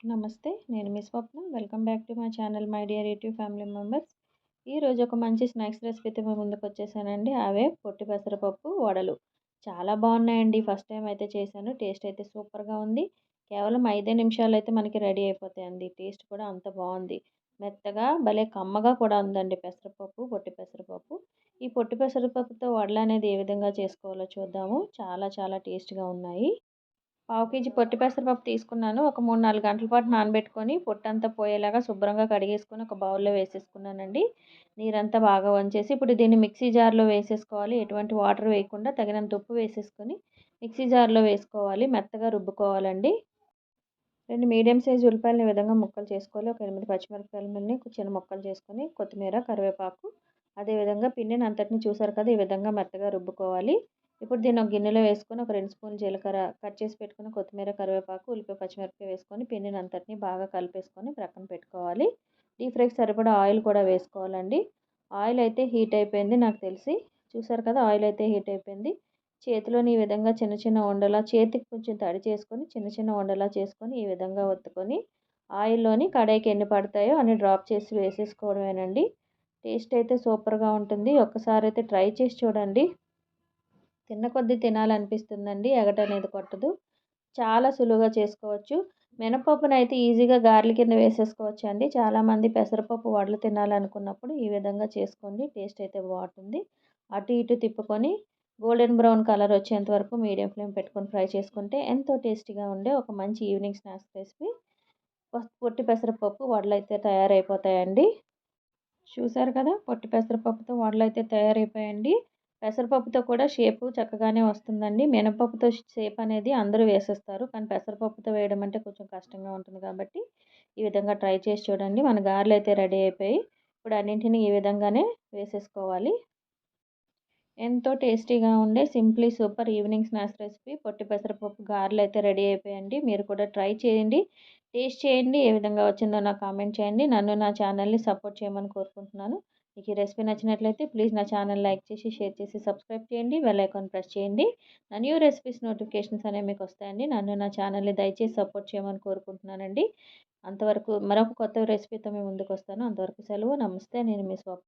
నమస్తే నేను మీ Swapna. Welcome back to my channel my dear YouTube family members. ఈరోజు ఒక మంచి స్నాక్స్ రెసిపీతో మేము ముందుకు వచ్చేసానండి. అవే పొట్టి పెసరపప్పు వడలు. చాలా బాగున్నాయండి. ఫస్ట్ టైం అయితే చేశాను. టేస్ట్ అయితే సూపర్గా ఉంది. కేవలం ఐదే నిమిషాలు అయితే మనకి రెడీ అయిపోతాయండి. టేస్ట్ కూడా అంత బాగుంది. మెత్తగా భలే కమ్మగా కూడా ఉందండి పెసరపప్పు పొట్టి పెసరపప్పు. ఈ పొట్టి పెసరపప్పుతో వడలు అనేది ఏ విధంగా చేసుకోవాలో చూద్దాము. చాలా చాలా టేస్ట్గా ఉన్నాయి. పావు కేజీ పొట్టి పెసరపప్పు తీసుకున్నాను. ఒక మూడు నాలుగు గంటల పాటు నానబెట్టుకొని పొట్టంతా పోయేలాగా శుభ్రంగా కడిగేసుకొని ఒక బౌల్లో వేసేసుకున్నానండి. నీరంతా బాగా వంచేసి ఇప్పుడు దీన్ని మిక్సీ జార్లో వేసేసుకోవాలి. ఎటువంటి వాటర్ వేయకుండా తగినంత ఉప్పు వేసేసుకొని మిక్సీ జార్లో వేసుకోవాలి. మెత్తగా రుబ్బుకోవాలండి. రెండు మీడియం సైజు ఉల్లిపాయలని విధంగా ముక్కలు చేసుకోవాలి. ఒక ఎనిమిది పచ్చిమిరపకాయలని చిన్న ముక్కలు చేసుకొని కొత్తిమీర కరివేపాకు అదేవిధంగా పిండిని అంతటిని చూసారు కదా ఈ విధంగా మెత్తగా రుబ్బుకోవాలి. ఇప్పుడు దీన్ని ఒక గిన్నెలో వేసుకొని ఒక రెండు స్పూన్లు జీలకర్ర కట్ చేసి పెట్టుకుని కొత్తిమీర కరివేపాకు ఉల్లిపాయ పచ్చిమిరపకాయ వేసుకొని పిండిని అంతటిని బాగా కలిపేసుకొని ప్రక్కన పెట్టుకోవాలి. డీప్ ఫ్రైకి సరిపడా ఆయిల్ కూడా వేసుకోవాలండి. ఆయిల్ అయితే హీట్ అయిపోయింది నాకు తెలిసి. చూసారు కదా ఆయిల్ అయితే హీట్ అయిపోయింది. చేతిలోని ఈ విధంగా చిన్న చిన్న ఉండలా చేతికి కొంచెం తడి చేసుకొని చిన్న చిన్న ఉండలా చేసుకొని ఈ విధంగా ఒత్తుకొని ఆయిల్లోని కడాయికి ఎన్ని పడతాయో అన్ని డ్రాప్ చేసి వేసేసుకోవడమేనండి. టేస్ట్ అయితే సూపర్గా ఉంటుంది. ఒక్కసారి అయితే ట్రై చేసి చూడండి. తిన్న కొద్దీ తినాలనిపిస్తుందండి ఎగట అనేది కొట్టదు. చాలా సులువుగా చేసుకోవచ్చు. మినపప్పును అయితే ఈజీగా గార్ల కింద వేసేసుకోవచ్చు అండి చాలామంది పెసరపప్పు వడలు తినాలనుకున్నప్పుడు ఈ విధంగా చేసుకోండి. టేస్ట్ అయితే బాగుంటుంది. అటు ఇటు తిప్పుకొని గోల్డెన్ బ్రౌన్ కలర్ వచ్చేంత వరకు మీడియం ఫ్లేమ్ పెట్టుకొని ఫ్రై చేసుకుంటే ఎంతో టేస్టీగా ఉండే ఒక మంచి ఈవినింగ్ స్నాక్స్ రెసిపీ. పొట్టి పెసరపప్పు వడలు అయితే తయారైపోతాయండి. చూసారు కదా పొట్టి పెసరపప్పుతో వడలు అయితే తయారైపోయాయండి పెసరపప్పుతో కూడా షేపు చక్కగానే వస్తుందండి. మినపప్పుతో షేప్ అనేది అందరూ వేసేస్తారు. కానీ పెసరపప్పుతో వేయడం అంటే కొంచెం కష్టంగా ఉంటుంది కాబట్టి ఈ విధంగా ట్రై చేసి చూడండి. మన గారెలు అయితే రెడీ అయిపోయి ఇప్పుడు అన్నింటినీ ఈ విధంగానే వేసేసుకోవాలి. ఎంతో టేస్టీగా ఉండే simply super evening snacks recipe పొట్టి పెసరపప్పు గారెలు అయితే రెడీ అయిపోయండి మీరు కూడా ట్రై చేయండి. టేస్ట్ చేయండి. ఏ విధంగా వచ్చిందో నాకు కామెంట్ చేయండి. నన్ను నా ఛానల్ని సపోర్ట్ చేయమని కోరుకుంటున్నాను. మీకు ఈ రెసిపీ నచ్చినట్లయితే ప్లీజ్ నా ఛానల్ లైక్ చేసి షేర్ చేసి సబ్స్క్రైబ్ చేయండి బెల్ ఐకాన్ ప్రెస్ చేయండి. నా న్యూ రెసిపీస్ నోటిఫికేషన్స్ అనేవి మీకు వస్తాయండి. నన్ను నా ఛానల్ని దయచేసి సపోర్ట్ చేయమని కోరుకుంటున్నానండి. అంతవరకు మరొక కొత్త రెసిపీతో మేము ముందుకు వస్తాను. అంతవరకు సెలవు. నమస్తే. నేను మీ స్వప్